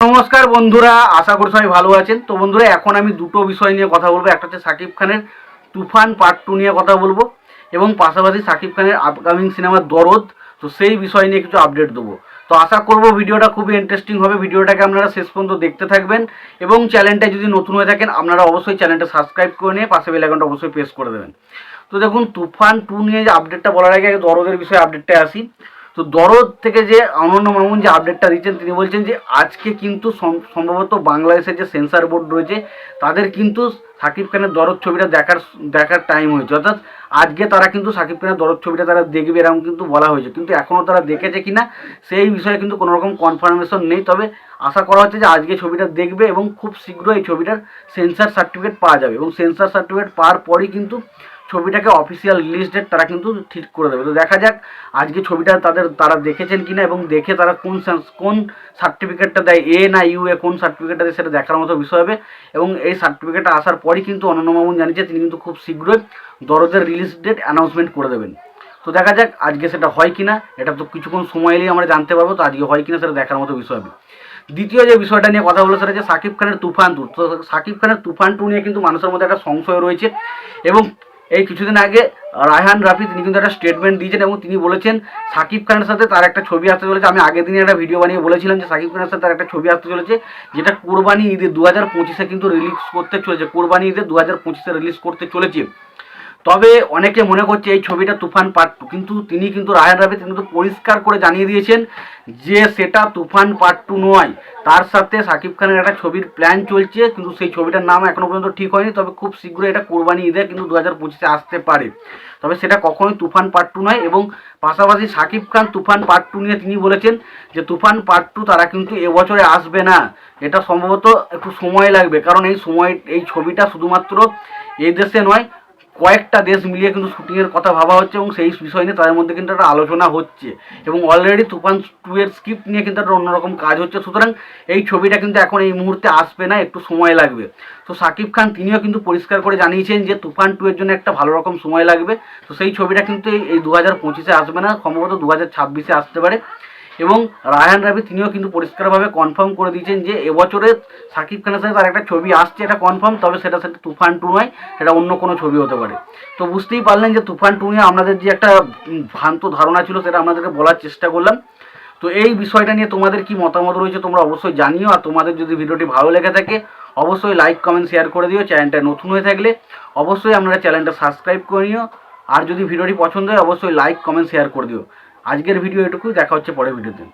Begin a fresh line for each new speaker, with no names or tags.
নমস্কার বন্ধুরা, আশা করি সবাই ভালো আছেন। তো বন্ধুরা, এখন আমি দুটো বিষয় নিয়ে কথা বলব। একটা হচ্ছে সাকিব খানের তুফান পার্ট টু নিয়ে কথা বলব এবং পাশাপাশি সাকিব খানের আপকামিং সিনেমার দরদ। তো সেই বিষয় নিয়ে কিছু আপডেট দেবো। তো আশা করব ভিডিওটা খুবই ইন্টারেস্টিং হবে। ভিডিওটাকে আপনারা শেষ পর্যন্ত দেখতে থাকবেন এবং চ্যানেলটা যদি নতুন হয়ে থাকেন, আপনারা অবশ্যই চ্যানেলটা সাবস্ক্রাইব করে নিয়ে পাশে বেল আইকনটা অবশ্যই প্রেস করে দেবেন। তো দেখুন, তুফান টু নিয়ে যে আপডেটটা বলার আগে দরদের বিষয়ে আপডেটটা আসি। তো দরদ থেকে যে অনন্য মামুন যে আপডেটটা দিচ্ছেন, তিনি বলছেন যে আজকে কিন্তু সম- সম্ভবত বাংলাদেশের যে সেন্সার বোর্ড রয়েছে, তাদের কিন্তু সাকিব খানের দরদ ছবিটা দেখার দেখার টাইম হয়েছে। অর্থাৎ আজকে তারা কিন্তু সাকিব খানের দরদ ছবিটা তারা দেখবে, এরকম কিন্তু বলা হয়েছে। কিন্তু এখনও তারা দেখেছে কিনা, সেই বিষয়ে কিন্তু কোনো রকম কনফার্মেশন নেই। তবে আশা করা হচ্ছে যে আজকে ছবিটা দেখবে এবং খুব শীঘ্রই এই ছবিটার সেন্সার সার্টিফিকেট পাওয়া যাবে। এবং সেন্সার সার্টিফিকেট পাওয়ার পরই কিন্তু ছবিটাকে অফিসিয়াল রিলিজ ডেট তারা কিন্তু ঠিক করে দেবে। তো দেখা যাক আজকে ছবিটা তাদের, তারা দেখেছেন কিনা এবং দেখে তারা কোন কোন সার্টিফিকেটটা দেয় এ না ইউ এ কোন সার্টিফিকেটটা দেয় সেটা দেখার মতো বিষয় হবে। এবং এই সার্টিফিকেটটা আসার পরই কিন্তু অনন্য মামুন জানিয়েছে, তিনি কিন্তু খুব শীঘ্রই দরদের রিলিজ ডেট অ্যানাউন্সমেন্ট করে দেবেন। তো দেখা যাক আজকে সেটা হয় কিনা, এটা তো কিছুক্ষণ সময় এলেই আমরা জানতে পারব, তো আজকে হয় কিনা সেটা দেখার মতো বিষয় হবে। দ্বিতীয় যে বিষয়টা নিয়ে কথা বলো সেটা হচ্ছে সাকিব খানের তুফান টু। তো সাকিব খানের তুফান টু নিয়ে কিন্তু মানুষের মধ্যে একটা সংশয় রয়েছে এবং এই কিছুদিন আগে রায়হান রাফি তিনি কিন্তু একটা স্টেটমেন্ট দিয়েছেন এবং তিনি বলেছেন, সাকিব খানের সাথে তার একটা ছবি আসতে চলেছে। আমি আগের দিনে একটা ভিডিও বানিয়ে বলেছিলাম যে সাকিব খানের সাথে তার একটা ছবি আসতে চলেছে, যেটা কোরবানি ঈদে দু হাজার পঁচিশে কিন্তু রিলিজ করতে চলেছে। কোরবানি ঈদে দু হাজার পঁচিশে রিলিজ করতে চলেছে। তবে অনেকে মনে করছে এই ছবিটা তুফান পার্ট টু, কিন্তু তিনি কিন্তু রায়হান রাফি তিনি কিন্তু পরিষ্কার করে জানিয়ে দিয়েছেন যে সেটা তুফান পার্ট টু নয়। তার সাথে সাকিব খানের একটা ছবির প্ল্যান চলছে, কিন্তু সেই ছবিটার নাম এখনও পর্যন্ত ঠিক হয়নি। তবে খুব শীঘ্রই এটা কোরবানি ঈদে কিন্তু দু হাজার পঁচিশে আসতে পারে। তবে সেটা কখনোই তুফান পার্ট টু নয় এবং পাশাপাশি সাকিব খান তুফান পার্ট টু নিয়ে তিনি বলেছেন যে তুফান পার্ট টু তারা কিন্তু এবছরে আসবে না। এটা সম্ভবত একটু সময় লাগবে, কারণ এই সময়, এই ছবিটা শুধুমাত্র এই দেশে নয় কয়েকটা দেশ মিলিয়ে কিন্তু শুটিংয়ের কথা ভাবা হচ্ছে এবং সেই বিষয় নিয়ে তাদের মধ্যে কিন্তু একটা আলোচনা হচ্ছে। এবং অলরেডি তুফান টু এর স্ক্রিপ্ট নিয়ে কিন্তু একটা অন্যরকম কাজ হচ্ছে। সুতরাং এই ছবিটা কিন্তু এখন এই মুহূর্তে আসবে না, একটু সময় লাগবে। তো সাকিব খান তিনিও কিন্তু পরিষ্কার করে জানিয়েছেন যে তুফান টু এর জন্য একটা ভালো রকম সময় লাগবে। তো সেই ছবিটা কিন্তু এই- দু হাজার পঁচিশে আসবে না, সম্ভবত দু হাজার ছাব্বিশে আসতে পারে। এবং রায়হান রাবি তিনিও কিন্তু পরিষ্কারভাবে কনফার্ম করে দিয়েছেন যে এবছরে সাকিব খানের সাথে তার একটা ছবি আসছে, এটা কনফার্ম তবে সেটা সেটা তুফান টু নয়, সেটা অন্য কোনো ছবি হতে পারে। তো বুঝতেই পারলেন যে তুফান টু নিয়ে আপনাদের যে একটা ভ্রান্ত ধারণা ছিল সেটা আপনাদেরকে বলার চেষ্টা করলাম। তো এই বিষয়টা নিয়ে তোমাদের কি মতামত রয়েছে তোমরা অবশ্যই জানিও, আর তোমাদের যদি ভিডিওটি ভালো লেগে থাকে, অবশ্যই লাইক কমেন্ট শেয়ার করে দিও, চ্যানেলটা নতুন হয়ে থাকলে অবশ্যই আপনারা চ্যানেলটা সাবস্ক্রাইব করে নিও, আর যদি ভিডিওটি পছন্দ হয়, অবশ্যই লাইক কমেন্ট শেয়ার করে দিও। আজকের ভিডিও এটুকুই দেখা হচ্ছে পরের ভিডিওতে।